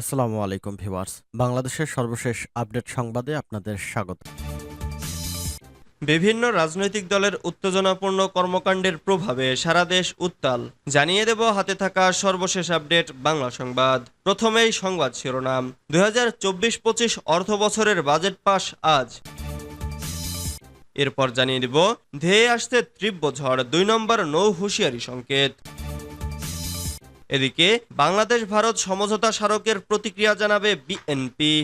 আসসালামু আলাইকুম ভিউয়ার্স। বাংলাদেশের সর্বশেষ আপডেট সংবাদে আপনাদের স্বাগত। বিভিন্ন রাজনৈতিক দলের উত্তেজনাপূর্ণ কর্মকাণ্ডের প্রভাবে সারা দেশ উত্তাল। জানিয়ে দেব হাতে থাকা সর্বশেষ আপডেট বাংলা সংবাদ। প্রথমেই সংবাদ শিরোনাম। দুই হাজার চব্বিশ পঁচিশ অর্থ বছরের বাজেট পাস আজ। এরপর জানিয়ে দিব, ধেয়ে আসতে তীব্র ঝড়, দুই নম্বর নৌ হুঁশিয়ারি সংকেত। এদিকে বাংলাদেশ ভারত সমঝোতা স্মারকের প্রতিক্রিয়া জানাবে বিএনপি।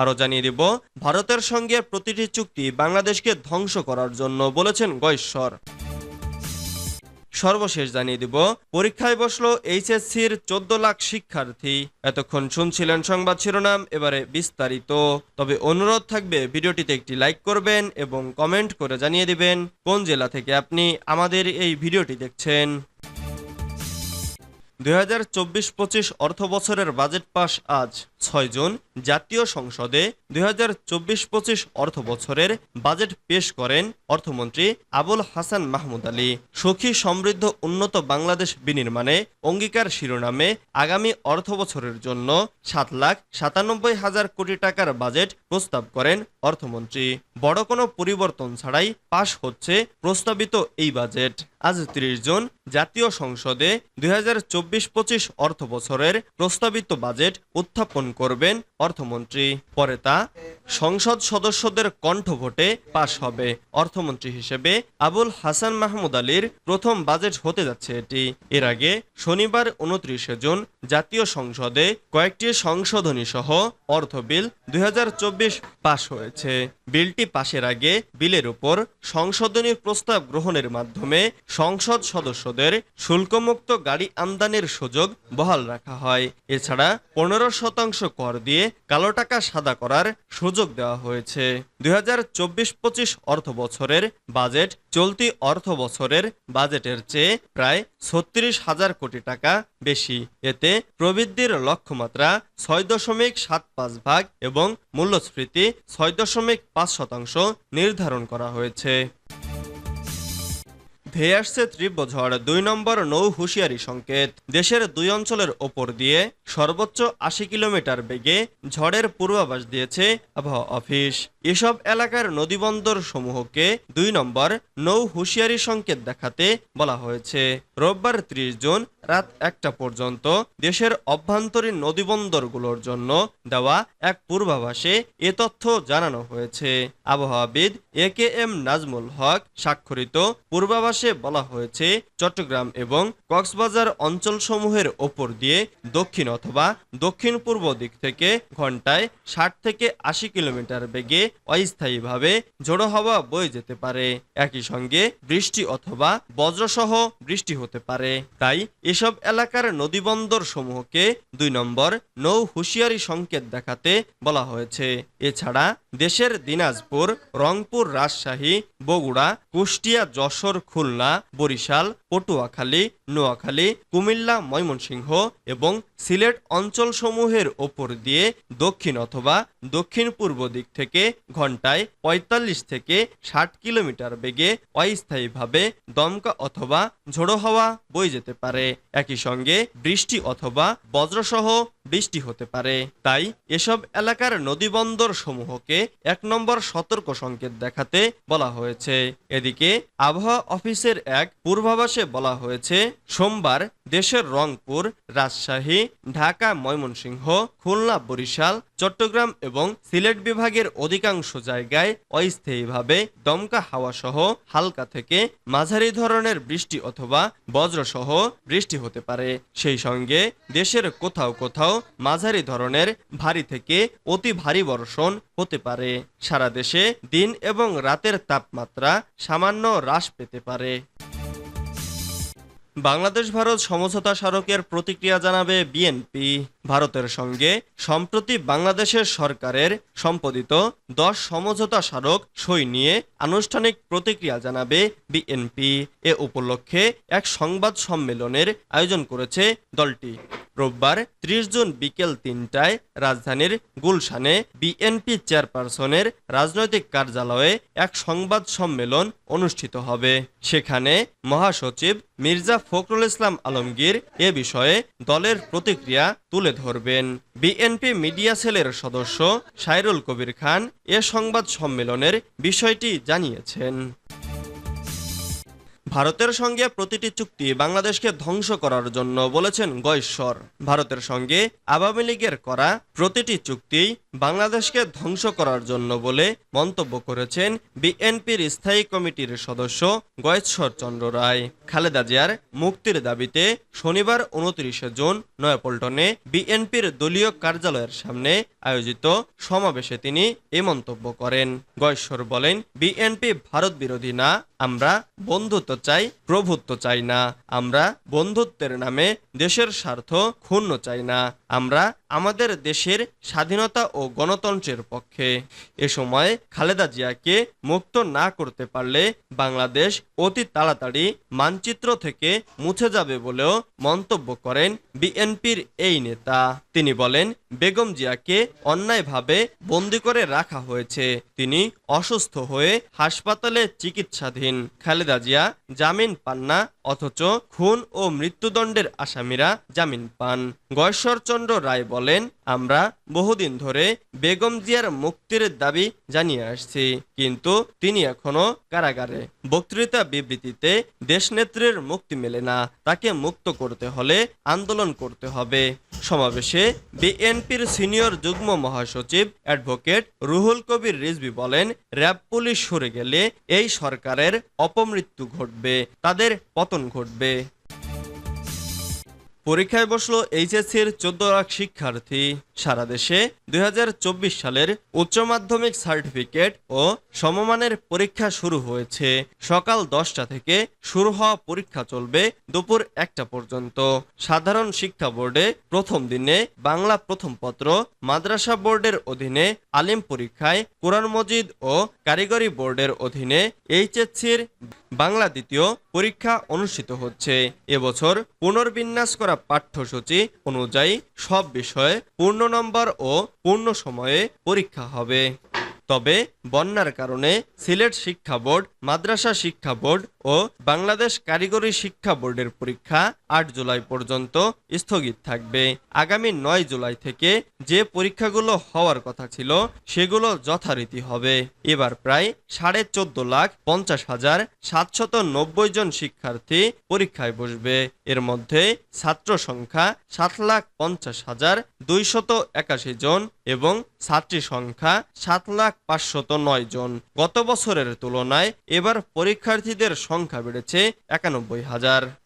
আরও জানিয়ে দিব, ভারতের সঙ্গে প্রতিটি চুক্তি বাংলাদেশকে ধ্বংস করার জন্য বলেছেন গয়েশ্বর। সর্বশেষ জানিয়ে দিব, পরীক্ষায় বসল এইচএসসির চোদ্দ লাখ শিক্ষার্থী। এতক্ষণ শুনছিলেন সংবাদ শিরোনাম, এবারে বিস্তারিত। তবে অনুরোধ থাকবে, ভিডিওটিতে একটি লাইক করবেন এবং কমেন্ট করে জানিয়ে দিবেন, কোন জেলা থেকে আপনি আমাদের এই ভিডিওটি দেখছেন। দুই হাজার চব্বিশ পঁচিশ অর্থ বছরের বাজেট পাশ আজ ছয় জুন। জাতীয় সংসদে দুই হাজার চব্বিশ পঁচিশ অর্থ বছরের বাজেট পেশ করেন অর্থমন্ত্রী আবুল হাসান মাহমুদ আলী। সুখী, সমৃদ্ধ, উন্নত বাংলাদেশ বিনির্মাণে অঙ্গীকার শিরোনামে আগামী অর্থ বছরের জন্য সাত লাখ সাতানব্বই হাজার কোটি টাকার বাজেট প্রস্তাব করেন অর্থমন্ত্রী। বড় কোনো পরিবর্তন ছাড়াই পাশ হচ্ছে প্রস্তাবিত এই বাজেট। আজ ত্রিশ জুন। জাতীয় সংসদে দুই হাজার চব্বিশ পঁচিশ অর্থ বছরের প্রস্তাবিত বাজেট উত্থাপন করবেন অর্থমন্ত্রী, পরে তা সংসদ সদস্যদের কণ্ঠভোটে পাশ হবে। অর্থমন্ত্রী হিসেবে আবুল হাসান মাহমুদ আলীর প্রথম বাজেট হতে যাচ্ছে এটি। এর আগে শনিবার উনত্রিশে জুন জাতীয় সংসদে কয়েকটি সংশোধনী সহ অর্থ বিল দুই পাশ হয়েছে। বিলটি পাশের আগে বিলের উপর সংশোধনী প্রস্তাব গ্রহণের মাধ্যমে সংসদ সদস্যদের শুল্কমুক্ত গাড়ি আমদানির সুযোগ বহাল রাখা হয়। এছাড়া পনেরো শতাংশ কর দিয়ে কালো টাকা সাদা করার সুযোগ দেওয়া হয়েছে। দুই হাজার চব্বিশ পঁচিশ অর্থ বছরের বাজেট চলতি অর্থ বছরের বাজেটের চেয়ে প্রায় ছত্রিশ হাজার কোটি টাকা বেশি। এতে প্রবৃদ্ধির লক্ষ্যমাত্রা ছয় দশমিক সাত পাঁচ ভাগ এবং মূল্যস্ফীতি ছয় দশমিক পাঁচ শতাংশ নির্ধারণ করা হয়েছে। ধেয়ে আসছে তীব্র ঝড় দুই নম্বর নৌ হুঁশিয়ারি সংকেত। দেশের দুই অঞ্চলের ওপর দিয়ে সর্বোচ্চ আশি কিলোমিটার বেগে ঝড়ের পূর্বাভাস দিয়েছে আবহাওয়া অফিস। এসব এলাকার নদীবন্দর সমূহকে দুই নম্বর নৌ হুঁশিয়ারি সংকেত দেখাতে বলা হয়েছে। রোববার ত্রিশ জুন রাত একটা পর্যন্ত দেশের অভ্যন্তরীণ নদীবন্দরগুলোর জন্য দেওয়া এক পূর্বাভাসে এ তথ্য জানানো হয়েছে। আবহাওয়াবিদ এ কে এম নাজমুল হক স্বাক্ষরিত পূর্বাভাসে বলা হয়েছে, চট্টগ্রাম এবং কক্সবাজার অঞ্চলসমূহের ওপর দিয়ে দক্ষিণ অথবা দক্ষিণ পূর্ব দিক থেকে ঘন্টায় ষাট থেকে আশি কিলোমিটার বেগে অস্থায়ীভাবে ঝোড়ো হাওয়া বয়ে যেতে পারে। একই সঙ্গে বৃষ্টি অথবা বজ্রসহ বৃষ্টি হতে পারে। তাই এসব এলাকার নদীবন্দর সমূহকে দুই নম্বর নৌ হুঁশিয়ারি সংকেত দেখাতে বলা হয়েছে। এছাড়া দেশের দিনাজপুর, রংপুর, রাজশাহী, বগুড়া, কুষ্টিয়া, যশোর, খুলনা, বরিশাল, পটুয়াখালী, নোয়াখালী, কুমিল্লা, ময়মনসিংহ এবং সিলেট অঞ্চলসমূহের ওপর দিয়ে দক্ষিণ অথবা দক্ষিণ পূর্ব দিক থেকে ঘন্টায় ৪৫ থেকে ষাট কিলোমিটার বেগে অস্থায়ীভাবে দমকা অথবা ঝোড়ো হাওয়া বয়ে যেতে পারে। একই সঙ্গে বৃষ্টি অথবা বজ্রসহ বৃষ্টি হতে পারে। তাই এসব এলাকার নদীবন্দর সমূহকে এক নম্বর সতর্ক সংকেত দেখাতে বলা হয়েছে। এদিকে আবহাওয়া অফিসের এক পূর্বাভাসে বলা হয়েছে, সোমবার দেশের রংপুর, রাজশাহী, ঢাকা, ময়মনসিংহ, খুলনা, বরিশাল, চট্টগ্রাম এবং সিলেট বিভাগের অধিকাংশ জায়গায় অস্থায়ীভাবে দমকা হাওয়া সহ হালকা থেকে মাঝারি ধরনের বৃষ্টি অথবা বজ্রসহ বৃষ্টি হতে পারে। সেই সঙ্গে দেশের কোথাও কোথাও মাঝারি ধরনের ভারী থেকে অতি ভারী বর্ষণ হতে পারে। সারা দেশে দিন এবং রাতের তাপমাত্রা সামান্য হ্রাস পেতে পারে। বাংলাদেশ ভারত সমঝোতা স্মারকের প্রতিক্রিয়া জানাবে বিএনপি। ভারতের সঙ্গে সম্প্রতি বাংলাদেশের সরকারের সম্পাদিত দশ সমঝোতা স্মারক সই নিয়ে আনুষ্ঠানিক প্রতিক্রিয়া জানাবে বিএনপি। এ উপলক্ষে এক সংবাদ সম্মেলনের আয়োজন করেছে দলটি। রোববার ত্রিশ জুন বিকেল তিনটায় রাজধানীর গুলশানে বিএনপি চেয়ারপারসনের রাজনৈতিক কার্যালয়ে এক সংবাদ সম্মেলন অনুষ্ঠিত হবে। সেখানে মহাসচিব মির্জা ফখরুল ইসলাম আলমগীর এ বিষয়ে দলের প্রতিক্রিয়া তুলে ধরবেন। বিএনপি মিডিয়া সেলের সদস্য সাইরুল কবির খান এ সংবাদ সম্মেলনের বিষয়টি জানিয়েছেন। ভারতের সঙ্গে প্রতিটি চুক্তি বাংলাদেশকে ধ্বংস করার জন্য বলেছেন গয়েশ্বর। ভারতের সঙ্গে আওয়ামী লীগের করা প্রতিটি চুক্তি বাংলাদেশকে ধ্বংস করার জন্য বলে মন্তব্য করেছেন বিএনপির স্থায়ী কমিটির সদস্য গয়েশ্বর চন্দ্র রায়। খালেদা জিয়ার মুক্তির দাবিতে শনিবার উনত্রিশে জুন নয়াপল্টনে বিএনপির দলীয় কার্যালয়ের সামনে আয়োজিত সমাবেশে তিনি এ মন্তব্য করেন। গয়েশ্বর বলেন, বিএনপি ভারত বিরোধী না আমরা বন্ধুত্ব চাই প্রভুত্ব চাই না। আমরা বন্ধুত্বের নামে দেশের স্বার্থ ক্ষুণ্ণ চাই না। আমরা আমাদের দেশের স্বাধীনতা ও গণতন্ত্রের পক্ষে। এ সময় খালেদা জিয়াকে মুক্ত না করতে পারলে বাংলাদেশ অতি তাড়াতাড়ি মানচিত্র থেকে মুছে যাবে বলেও মন্তব্য করেন বিএনপির এই নেতা। তিনি বলেন, বেগম জিয়াকে অন্যায়ভাবে বন্দি করে রাখা হয়েছে। তিনি অসুস্থ হয়ে হাসপাতালে চিকিৎসাধীন। খালেদা জিয়া জামিন পান না অথচ খুন ও মৃত্যুদণ্ডের আসামিরা জামিন পান। গয়েশ্বরচন্দ্র রায় বলেন আমরা বহুদিন ধরে বেগম জিয়ার মুক্তির দাবি জানিয়ে আসছি। কিন্তু তিনি এখনও কারাগারে। বক্তৃতা বিবৃতিতে দেশনেত্রীর মুক্তি মেলে না। তাকে মুক্ত করতে হলে আন্দোলন করতে হবে। সমাবেশে বিএনপির সিনিয়র যুগ্ম মহাসচিব অ্যাডভোকেট রুহুল কবির রিজভি বলেন, র্যাব পুলিশ সরে গেলে এই সরকারের অপমৃত্যু ঘটবে, তাদের পতন ঘটবে। পরীক্ষায় বসল এইচএসসির চোদ্দ লাখ শিক্ষার্থী। সারা দেশে দু হাজার চব্বিশ সালের উচ্চ মাধ্যমিক সার্টিফিকেট ও সমমানের পরীক্ষা শুরু হয়েছে। সকাল দশটা থেকে শুরু হওয়া পরীক্ষা চলবে দুপুর একটা পর্যন্ত। সাধারণ শিক্ষা বোর্ডে প্রথম দিনে বাংলা প্রথম পত্র, মাদ্রাসা বোর্ডের অধীনে আলিম পরীক্ষায়, কোরআন মজিদ ও কারিগরি বোর্ডের অধীনে এইচএসসির বাংলা দ্বিতীয় পরীক্ষা অনুষ্ঠিত হচ্ছে। এবছর পুনর্বিন্যাস করা পাঠ্যসূচি অনুযায়ী সব বিষয়ে পূর্ণ নম্বর ও পূর্ণ সময়ে পরীক্ষা হবে। তবে বন্যার কারণে সিলেট শিক্ষা বোর্ড, মাদ্রাসা শিক্ষা বোর্ড ও বাংলাদেশ কারিগরি শিক্ষা বোর্ডের পরীক্ষা আট জুলাই পর্যন্ত স্থগিত থাকবে। আগামী নয় জুলাই থেকে যে পরীক্ষাগুলো হওয়ার কথা ছিল, সেগুলো যথারীতি হবে। এবার প্রায় সাড়ে চোদ্দ লাখ পঞ্চাশ হাজার সাতশত নব্বই জন শিক্ষার্থী পরীক্ষায় বসবে। এর মধ্যে ছাত্র সংখ্যা সাত লাখ পঞ্চাশ হাজার দুইশত একাশি জন এবং ছাত্রী সংখ্যা সাত লাখ পাঁচশত নয় জন। গত বছরের তুলনায় এবার পরীক্ষার্থীদের সংখ্যা বেড়েছে একানব্বই হাজার।